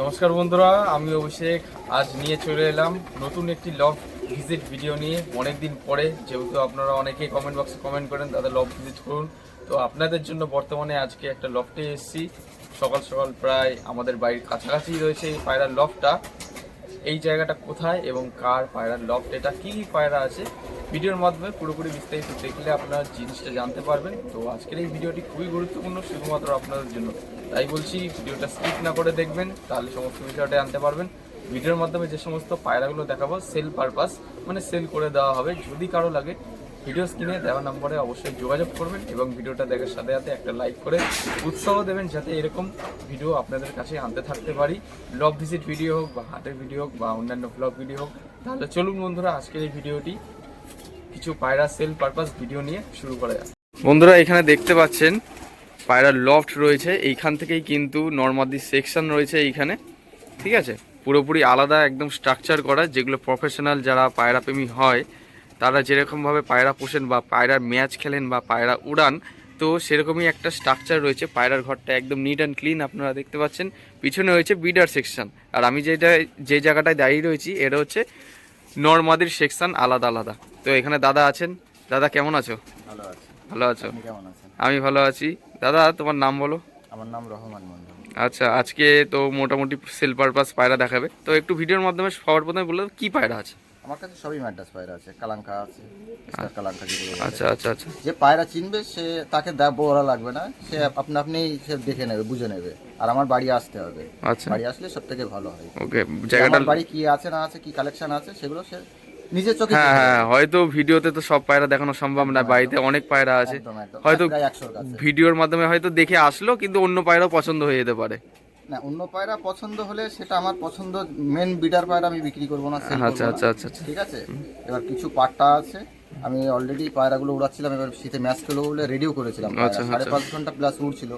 নমস্কার বন্ধুরা, আমি অভিষেক। আজ নিয়ে চলে এলাম নতুন একটি লভ ভিজিট ভিডিও নিয়ে। অনেক দিন পরে, যেহেতু আপনারা অনেকেই কমেন্ট বক্সে কমেন্ট করেন, তাদের লভ ভিজিট করুন। তো আপনাদের জন্য বর্তমানে আজকে একটা লফটে এসেছি। সকাল সকাল প্রায় আমাদের বাড়ির কাছাকাছি রয়েছে এই পায়রার লফটা এই জায়গাটা কোথায় এবং কার পায়রার লফট এটা কী কী পায়রা আছে ভিডিওর মাধ্যমে পুরোপুরি বিস্তারিত দেখলে আপনার জিনিসটা জানতে পারবেন। তো আজকের এই ভিডিওটি খুবই গুরুত্বপূর্ণ, শুধুমাত্র আপনাদের জন্য। তাই বলছি, ভিডিওটা স্কিপ না করে দেখবেন, তাহলে সমস্ত বিষয়টা জানতে পারবেন। ভিডিওর মাধ্যমে যে সমস্ত পায়রাগুলো দেখাবো, সেল পারপাস মানে সেল করে দেওয়া হবে। যদি কারও লাগে, ভিডিও স্ক্রিনে দেওয়া নম্বরে অবশ্যই যোগাযোগ করবেন এবং ভিডিওটা দেখার সাথে সাথে একটা লাইক করে উৎসাহ দেবেন, যাতে এরকম ভিডিও আপনাদের কাছে আনতে থাকতে পারি। ব্লগ ভিজিট ভিডিও হোক বা হাটের ভিডিও হোক বা অন্যান্য ব্লগ ভিডিও হোক। তাহলে চলুন বন্ধুরা, আজকের এই ভিডিওটি কিছু পায়রা সেল পারপাস ভিডিও নিয়ে শুরু করা যাক। বন্ধুরা, এখানে দেখতে পাচ্ছেন পায়রার লফট রয়েছে। এইখান থেকেই কিন্তু নর্মাদি সেকশন রয়েছে এইখানে। ঠিক আছে? পুরোপুরি আলাদা একদম স্ট্রাকচার করা, যেগুলো প্রফেশনাল যারা পায়রা প্রেমী হয়, তারা যেরকমভাবে পায়রা পোষেন বা পায়রার ম্যাচ খেলেন বা পায়রা উড়ান, তো সেরকমই একটা স্ট্রাকচার রয়েছে পায়রার ঘরটা একদম নিট অ্যান্ড ক্লিন আপনারা দেখতে পাচ্ছেন। পিছনে রয়েছে বিডার সেকশন আর আমি যেটা যে জায়গাটায় দাঁড়িয়ে রয়েছি, এটা হচ্ছে নর্মাদির সেকশন আলাদা আলাদা। তো এখানে দাদা আছেন? দাদা কেমন আছো? ভালো আছি। ভালো আছো? কেমন আছেন? আমি ভালো আছি। দাদা তোমার নাম বলো। আমার নাম রহমান মন্ডল আচ্ছা আজকে তো মোটামুটি সেল পারপাস পায়রা দেখাবে। তো একটু ভিডিওর মাধ্যমে সবার প্রথমে বলল কি পায়রা আছে? আমার কাছে সবই ম্যাডাস পায়রা আছে কালাঙ্কা আছে স্টার কালাঙ্কা যেগুলো আচ্ছা আচ্ছা আচ্ছা। যে পায়রা চিনবে সে তাকে দা লাগবে না। সে আপনা আপনি সে দেখে নেবে বুঝে নেবে। আর আমার বাড়ি আসতে হবে। আচ্ছা। বাড়ি আসলে সব থেকে ভালো হয়। ওকে জায়গাটা বাড়ি কি আছে না আছে কি কালেকশন আছে সেগুলো সে নিজের চোখে হ্যাঁ হ্যাঁ হয়তো ভিডিওতে তো সব পায়রা দেখানো সম্ভব না বাড়িতে অনেক পায়রা আছে। হয়তো ভিডিওর মাধ্যমে হয়তো দেখে আসলো কিন্তু অন্য পায়রাও পছন্দ হয়ে যেতে পারে। না অন্য পায়রা পছন্দ হলে সেটা আমার পছন্দ মেন বিডার পায়রা আমি বিক্রি করব না আচ্ছা আচ্ছা আচ্ছা আচ্ছা। ঠিক আছে? এবার কিছু পাট্টা আছে আমি অলরেডি পায়রাগুলো উড়াচ্ছিলাম এবার শীতে ম্যাচ খেলো বলে রেডিও করেছিলাম আচ্ছা, সাড়ে আচ্ছা। পাঁচ ঘণ্টা প্লাস উড়ছিল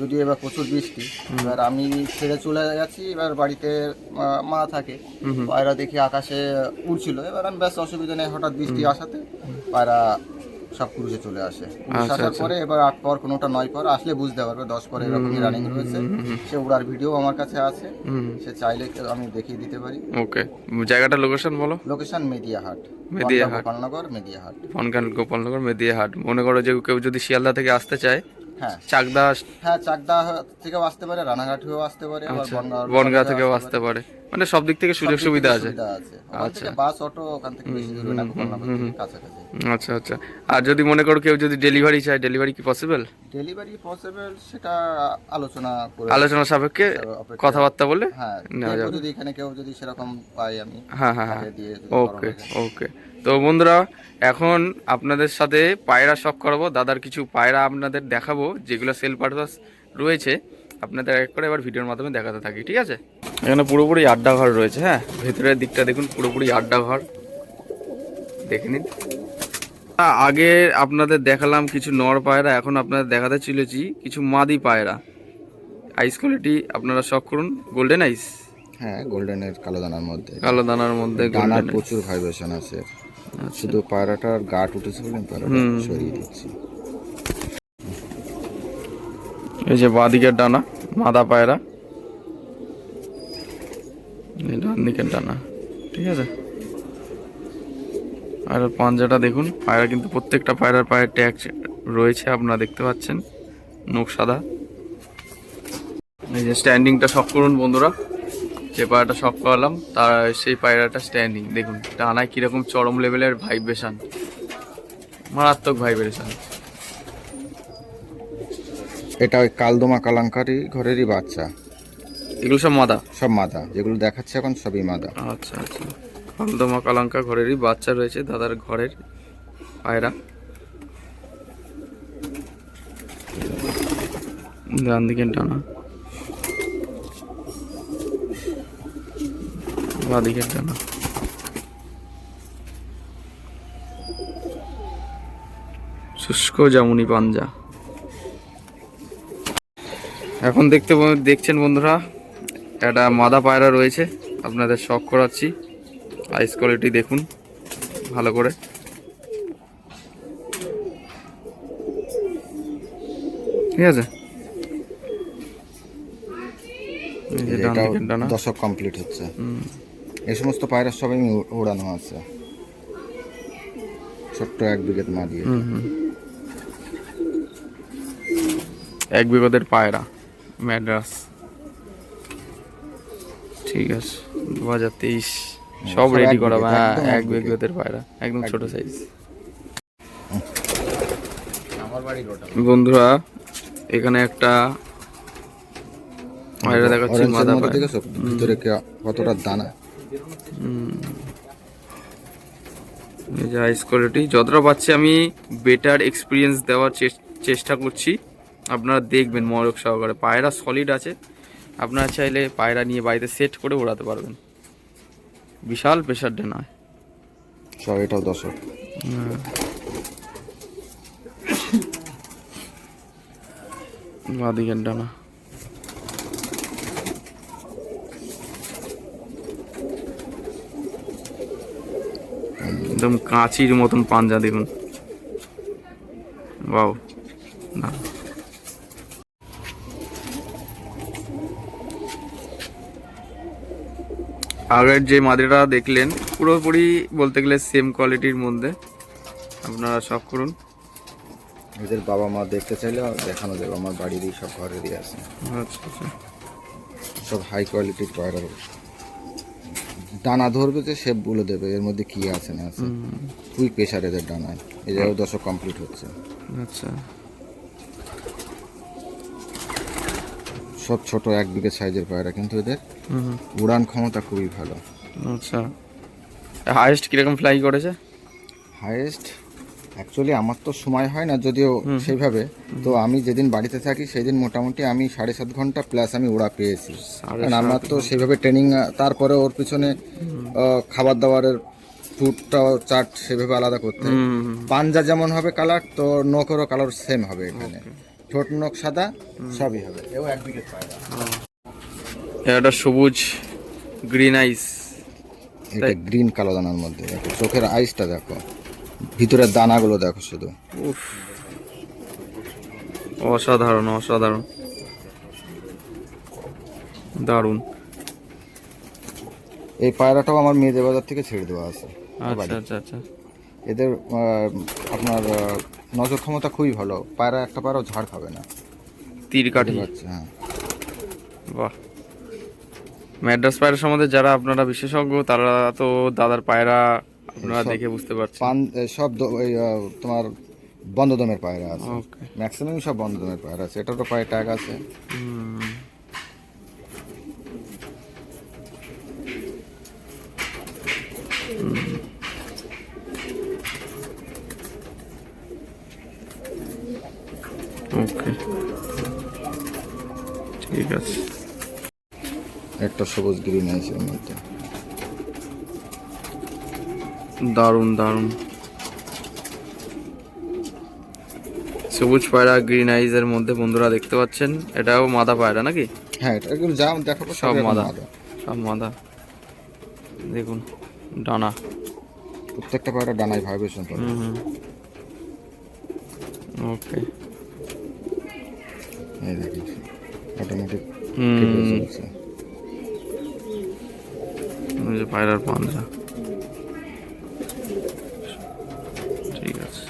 যদিও এবার প্রচুর বৃষ্টি। এবার আমি ছেড়ে চলে গেছি এবার বাড়িতে মা থাকে। পায়রা দেখি আকাশে উড়ছিল এবার আমি ব্যাস অসুবিধা নেই হঠাৎ বৃষ্টি আসাতে পায়রা সব ক্রুজে চলে আসে। ক্রুজ আচ্ছা, আসার আচ্ছা। পরে এবার আট পর কোনোটা নয় পর আসলে বুঝতে পারবে দশ পরে এরকমই রানিং রয়েছে। সে উড়ার ভিডিও আমার কাছে আছে। সে চাইলে আমি দেখিয়ে দিতে পারি। ওকে। জায়গাটা লোকেশন বলো? লোকেশন মেদিয়াহাট। মেদিয়াহাট। গোপালনগর মেদিয়াহাট। বনগান গোপালনগর মেদিয়াহাট। মনে করো যে কেউ যদি শিয়ালদা থেকে আসতে চায় হ্যাঁ। চাকদা হ্যাঁ চাকদা থেকেও আসতে পারে রানাঘাট হয়েও আসতে পারে বনগাঁ থেকেও আসতে পারে। মানে সব দিক থেকে সুযোগ সুবিধা আছে। আচ্ছা। বাস অটো ওখান থেকে বেশি দূরে না কাছাকাছি। আচ্ছা আচ্ছা। আর যদি মনে করো কেউ যদি ডেলিভারি চায় ডেলিভারি কি পসিবল ডেলিভারি পসিবল সেটা আলোচনা করে আলোচনা সাপেক্ষে কথাবার্তা বলে হ্যাঁ যদি এখানে কেউ যদি সেরকম পাই আমি হ্যাঁ হ্যাঁ হ্যাঁ। ওকে ওকে তো বন্ধুরা এখন আপনাদের সাথে পায়রা শখ করাবো। দাদার কিছু পায়রা আপনাদের দেখাবো যেগুলো সেল পারপাস রয়েছে। আপনাদের এক করে এবার ভিডিওর মাধ্যমে দেখাতে থাকি ঠিক আছে? এখানে পুরোপুরি আড্ডা ঘর রয়েছে হ্যাঁ? ভেতরের দিকটা দেখুন পুরোপুরি আড্ডা ঘর দেখে নিন। আগে আপনাদের দেখালাম কিছু নর পায়রা এখন আপনাদের দেখাতে চলেছি কিছু মাদি পায়রা। আইস কোয়ালিটি আপনারা শখ করুন গোল্ডেন আইস হ্যাঁ গোল্ডেনের কালো দানার মধ্যে। কালো দানার মধ্যে দানার প্রচুর ভাইব্রেশন আছে। শুধু পায়রাটার গাট উঠেছে বলে পায়রাটা সরিয়ে দিচ্ছি। এই যে বাঁদিকের ডানা, মাদা পায়রা। ডান দিকের ডানা, ঠিক আছে? আর পাঞ্জাটা দেখুন, পায়রা কিন্তু প্রত্যেকটা পায়রার পায়ের ট্যাগ রয়েছে, আপনারা দেখতে পাচ্ছেন নখ সাদা। এই যে স্ট্যান্ডিংটা শখ করুন বন্ধুরা, যে পায়রাটা শখ করালাম, তার সেই পায়রাটা স্ট্যান্ডিং দেখুন, ডানায় কীরকম চরম লেভেলের ভাইব্রেশন মারাত্মক ভাইব্রেশন এটা ওই কালদমা কালাঙ্কারি ঘরেরই বাচ্চা। এগুলো সব মাদা? সব মাদা। যেগুলো দেখাচ্ছে এখন সবই মাদা। আচ্ছা আচ্ছা। হলদমা কালাঙ্কা ঘরেরই বাচ্চা রয়েছে দাদার ঘরের পায়রা। ডান দিকে টানা বাদিকে টানা শুষ্ক জামুনি পাঞ্জা। এখন দেখতে দেখছেন বন্ধুরা একটা মাদা পায়রা রয়েছে আপনাদের শখ করাচ্ছি। আইস কোয়ালিটি দেখুন ভালো করে। ঠিক আছে? দশক কমপ্লিট হচ্ছে। এই সমস্ত পায়রা সবাই উড়ানো আছে। ছোট্ট এক বিঘেত মা দিয়ে হুম, হুম। এক বিগতের পায়রা। ম্যাড্রাস ঠিক আছে। দু হাজার তেইশ সব সব রেডি করা হ্যাঁ এক বিঘত। পায়রা একদম ছোট সাইজ বন্ধুরা এখানে একটা পায়রা দেখাচ্ছি মাদা পায়রা। ভিতরে কতটা দানা? এই যে হাইস কোয়ালিটি যতটা পাচ্ছি আমি বেটার এক্সপিরিয়েন্স দেওয়ার চেষ্টা করছি। আপনারা দেখবেন মরক সহকারে। পায়রা সলিড আছে। আপনারা চাইলে পায়রা নিয়ে বাড়িতে সেট করে ওড়াতে পারবেন। বিশাল প্রেশার নয় সব এটাও দশক বাদিকের ডানা। একদম কাঁচির মতন পাঞ্জা দেখুন। বাও আগের যে মাদিটা দেখলেন পুরোপুরি বলতে গেলে সেম কোয়ালিটির মধ্যে। আপনারা শখ করুন। এদের বাবা মা দেখতে চাইলে দেখানো যাবে আমার বাড়িরই সব ঘরেরই আছে। আচ্ছা আচ্ছা। সব হাই কোয়ালিটির পায়রা ডানা ধরবে যে বলে দেবে এর মধ্যে কি আছে না আছে। খুবই প্রেশার এদের ডানায় জায়গায় দশক কমপ্লিট হচ্ছে। আচ্ছা। সব ছোট এক বিঘে সাইজের পায়রা কিন্তু এদের উড়ান ক্ষমতা খুবই ভালো। আচ্ছা। হাইয়েস্ট কীরকম ফ্লাই করেছে? হাইয়েস্ট অ্যাকচুয়ালি আমার তো সময় হয় না যদিও সেইভাবে। তো আমি যেদিন বাড়িতে থাকি সেদিন মোটামুটি আমি সাড়ে সাত ঘণ্টা প্লাস আমি ওড়া পেয়েছি। কারণ আমার তো সেইভাবে ট্রেনিং তারপরে ওর পিছনে খাবার দাবারের ফুডটা চার্ট সেভাবে আলাদা করতে। পাঞ্জা যেমন হবে কালার তো নখেরও কালার সেম হবে এখানে। ঠোঁট নখ সাদা সবই হবে। এও এক বিঘে পায়রা একটা সবুজ গ্রিন আইস এটা গ্রিন কালো দানার মধ্যে দেখো চোখের আইসটা দেখো ভিতরের দানাগুলো দেখো শুধু। উফ অসাধারণ অসাধারণ। দারুণ। এই পায়রাটাও আমার মেয়েদের বাজার থেকে ছেড়ে দেওয়া আছে। আচ্ছা আচ্ছা আচ্ছা। এদের আপনার নজর ক্ষমতা খুবই ভালো। পায়রা একটা পায়রাও ঝাড় খাবে না। তীর কাঠি। আচ্ছা হ্যাঁ। বাহ। ম্যাড্রাস পায়রা সম্বন্ধে যারা আপনারা বিশেষজ্ঞ তারা তো দাদার পায়রা আপনারা দেখে বুঝতে পারছেন। পান সব তোমার বন্ধদমের পায়রা আছে। ওকে ম্যাক্সিমাম সব বন্ধদমের পায়রা আছে। এটা তো পায়ে ট্যাগ আছে। ওকে ঠিক আছে। একটা সবুজ গ্রিন আছে এর মধ্যে। দারুণ দারুণ। সবুজ পায়রা গ্রিন আইজ এর মধ্যে বন্ধুরা দেখতে পাচ্ছেন এটাও মাদা পায়রা নাকি? হ্যাঁ এটা এগুলো যা দেখাবো সব মাদা সব মাদা। দেখুন ডানা। প্রত্যেকটা পায়রা ডানায় ভাইব্রেশন হুম ওকে এই দেখুন অটোমেটিক হুম। ওই যে পায়রার পাঞ্জা ঠিক আছে।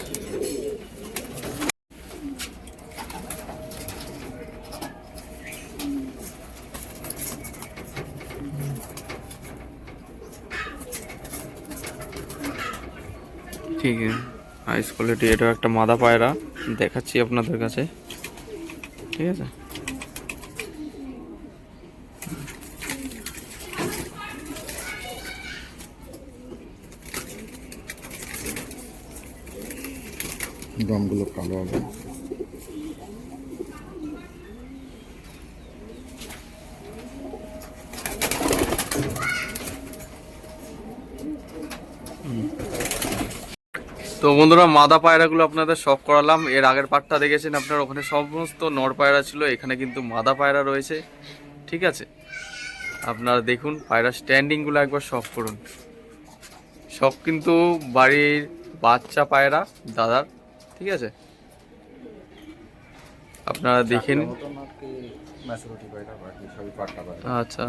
ঠিক আছে। হাইস কোয়ালিটি এটা একটা মাদা পায়রা। দেখাচ্ছি আপনাদের কাছে। ঠিক আছে? দমগুলো কালো হবে। তো বন্ধুরা, মাদা পায়রাগুলো আপনাদের সব করালাম। এর আগের পার্টটা দেখেছেন আপনার? ওখানে সমস্ত নর পায়রা ছিল। এখানে কিন্তু মাদা পায়রা রয়েছে। ঠিক আছে? আপনারা দেখুন, পায়রা স্ট্যান্ডিংগুলো একবার সব করুন। সব কিন্তু বাড়ির বাচ্চা পায়রা, দাদার। ঠিক আছে? আপনারা দেখে নিন। মতন আর কি ম্যাচুরিটি পায়রা আচ্ছা।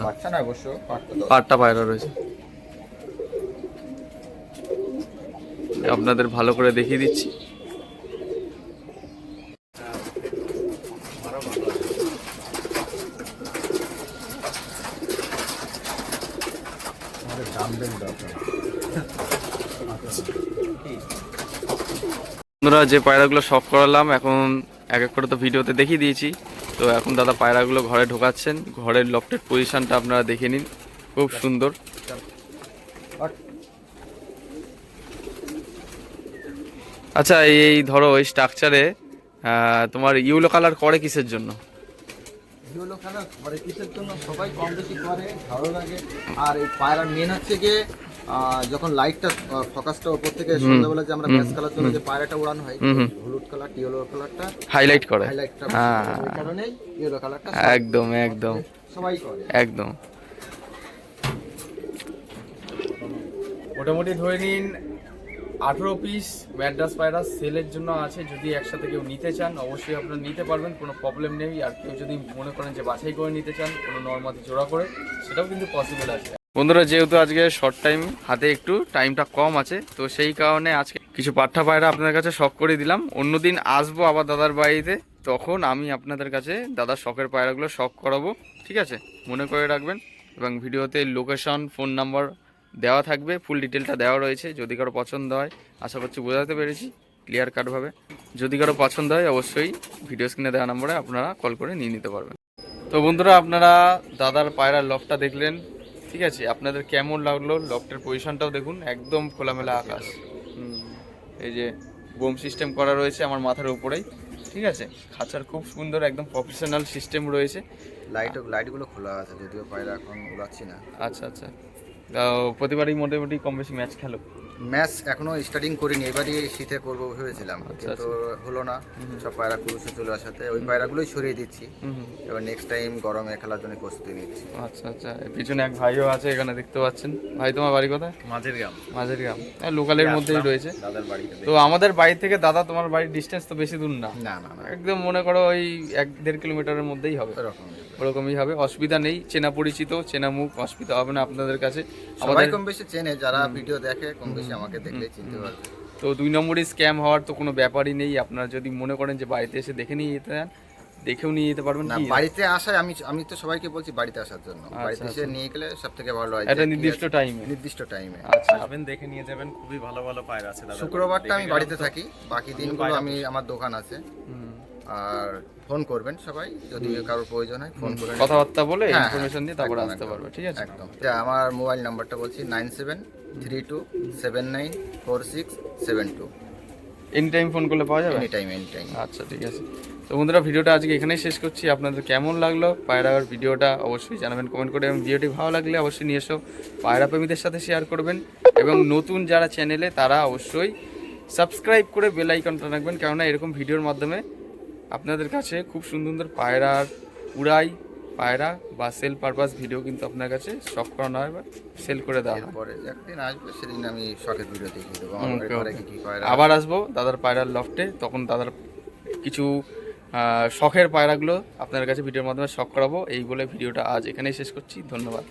পাটটা পায়রা রয়েছে। আপনাদের ভালো করে দেখিয়ে দিচ্ছি। বন্ধুরা, যে পায়রাগুলো শখ করালাম, এখন এক এক করে তো ভিডিওতে দেখিয়ে দিয়েছি। তো এখন দাদা পায়রাগুলো ঘরে ঢোকাচ্ছেন। ঘরের লফটের পজিশনটা আপনারা দেখে নিন। খুব সুন্দর। আচ্ছা এই ধরো, এই স্ট্রাকচারে তোমার ইউলো কালার করে কিসের জন্য? ইয়েলো কালার করে কিসের জন্য? সবাই কম বেশি করে, ভালো লাগে। আর এই পায়রা মেন হচ্ছে গিয়ে যখন লাইটটা ফোকাসটা উপর থেকে সন্ধ্যাবেলা যে আমরা ব্যাস কালার জন্য যে পায়রাটা উড়ানো হয় হলুদ কালার ইয়েলো কালারটা হাইলাইট করে। হাইলাইটটা হ্যাঁ। ওই কারণেই ইয়েলো কালারটা একদম একদম। সবাই করে। একদম। মোটামুটি ধরে নিন আঠেরো পিস ম্যাড্রাস পায়রাস সেলের জন্য আছে যদি একসাথে কেউ নিতে চান অবশ্যই আপনারা নিতে পারবেন কোনো প্রবলেম নেই। আর কেউ যদি মনে করেন যে বাছাই করে নিতে চান কোনো নর্মাদি জোড়া করে সেটাও কিন্তু পসিবল আছে। বন্ধুরা, যেহেতু আজকে শর্ট টাইম হাতে একটু টাইমটা কম আছে, তো সেই কারণে আজকে কিছু পাঠ্যা পায়রা আপনাদের কাছে শখ করে দিলাম। অন্যদিন আসব আবার দাদার বাড়িতে, তখন আমি আপনাদের কাছে দাদার শখের পায়রাগুলো শখ করাবো, ঠিক আছে? মনে করে রাখবেন। এবং ভিডিওতে লোকেশন ফোন নাম্বার দেওয়া থাকবে ফুল ডিটেলটা দেওয়া রয়েছে, যদি কারও পছন্দ হয়। আশা করছি বোঝাতে পেরেছি ক্লিয়ার কাটভাবে যদি কারও পছন্দ হয়, অবশ্যই ভিডিও স্ক্রিনে দেওয়া নম্বরে আপনারা কল করে নিয়ে নিতে পারবেন। তো বন্ধুরা, আপনারা দাদার পায়রার লফটা দেখলেন ঠিক আছে আপনাদের কেমন লাগল লকটার পজিশনটাও দেখুন একদম খোলামেলা আকাশ। এই যে বোম সিস্টেম করা রয়েছে আমার মাথার উপরেই ঠিক আছে? খাঁচার খুব সুন্দর একদম প্রফেশনাল সিস্টেম রয়েছে। লাইট লাইটগুলো খোলা আছে যদিও পায়রা এখন উড়াচ্ছি না। আচ্ছা আচ্ছা। প্রতিবারই মোটামুটি কম বেশি ম্যাচ খেলো। ম্যাচ এখনও স্টার্টিং করিনি এবারই শীতে করব ভেবেছিলাম। আচ্ছা, কিন্তু হলো না সব পায়রা কুরুষে চলে আসাতে ওই পায়রাগুলোই সরিয়ে দিচ্ছি। এবার নেক্সট টাইম গরমে খেলার জন্য প্রস্তুতি নিচ্ছি। আচ্ছা আচ্ছা। পিছনে এক ভাইও আছে এখানে দেখতে পাচ্ছেন। ভাই তোমার বাড়ি কোথায়? মাঝের গ্রাম। মাঝের গ্রাম। হ্যাঁ লোকালের মধ্যেই রয়েছে। দাদার বাড়িতে তো আমাদের বাড়ি থেকে দাদা তোমার বাড়ির ডিস্টেন্স তো বেশি দূর না। না না না। একদম মনে করো ওই এক দেড় কিলোমিটারের মধ্যেই হবে। এরকম ওরকমই হবে। অসুবিধা নেই চেনা পরিচিত চেনা মুখ অসুবিধা হবে না আপনাদের কাছে। সবাই আমাদের কম বেশি চেনে যারা ভিডিও দেখে কম বেশি আমাকে দেখলে চিনতে পারবে। তো দুই নম্বরই স্ক্যাম হওয়ার তো কোনো ব্যাপারই নেই। আপনারা যদি মনে করেন যে বাড়িতে এসে দেখে নিয়ে যেতে চান দেখেও নিয়ে যেতে পারবেন না বাড়িতে আসায় আমি আমি তো সবাইকে বলছি বাড়িতে আসার জন্য। বাড়িতে এসে নিয়ে গেলে সব থেকে ভালো হয় একটা নির্দিষ্ট টাইমে নির্দিষ্ট টাইমে আচ্ছা। যাবেন দেখে নিয়ে যাবেন। খুবই ভালো ভালো পায়রা আছে দাদা শুক্রবারটা আমি বাড়িতে থাকি। বাকি দিনগুলো আমি আমার দোকান আছে। হুম। আর ফোন করবেন সবাই যদি কারোর প্রয়োজন হয় ফোন করে কথাবার্তা বলে হ্যাঁ, ইনফরমেশন দিয়ে তারপরে আসতে পারবে ঠিক আছে? একদম। আমার মোবাইল নাম্বারটা বলছি nine seven three two seven nine four six seven two. Any time phone করলে পাওয়া যাবে? এনি টাইম এনি টাইম আচ্ছা ঠিক আছে। তো বন্ধুরা ভিডিওটা আজকে এখানেই শেষ করছি। আপনাদের কেমন লাগল পায়রার ভিডিওটা অবশ্যই জানাবেন কমেন্ট করে। এবং ভিডিওটি ভালো লাগলে অবশ্যই নিয়ে এসো। পায়রা প্রেমীদের সাথে শেয়ার করবেন। এবং নতুন যারা চ্যানেলে তারা অবশ্যই সাবস্ক্রাইব করে বেল আইকনটা রাখবেন। কেননা এরকম ভিডিওর মাধ্যমে আপনাদের কাছে খুব সুন্দর সুন্দর পায়রার উড়াই পায়রা বা সেল পারপাস ভিডিও কিন্তু আপনার কাছে শখ করানো হয় বা সেল করে দেওয়া হয়। পরে একদিন আসবে সেদিন আমি শখের ভিডিও দেখিয়ে দেবো। আবার আসব দাদার পায়রার লফটে তখন দাদার কিছু শখের পায়রাগুলো আপনার কাছে ভিডিওর মাধ্যমে শখ করাবো। এই বলে ভিডিওটা আজ এখানেই শেষ করছি ধন্যবাদ।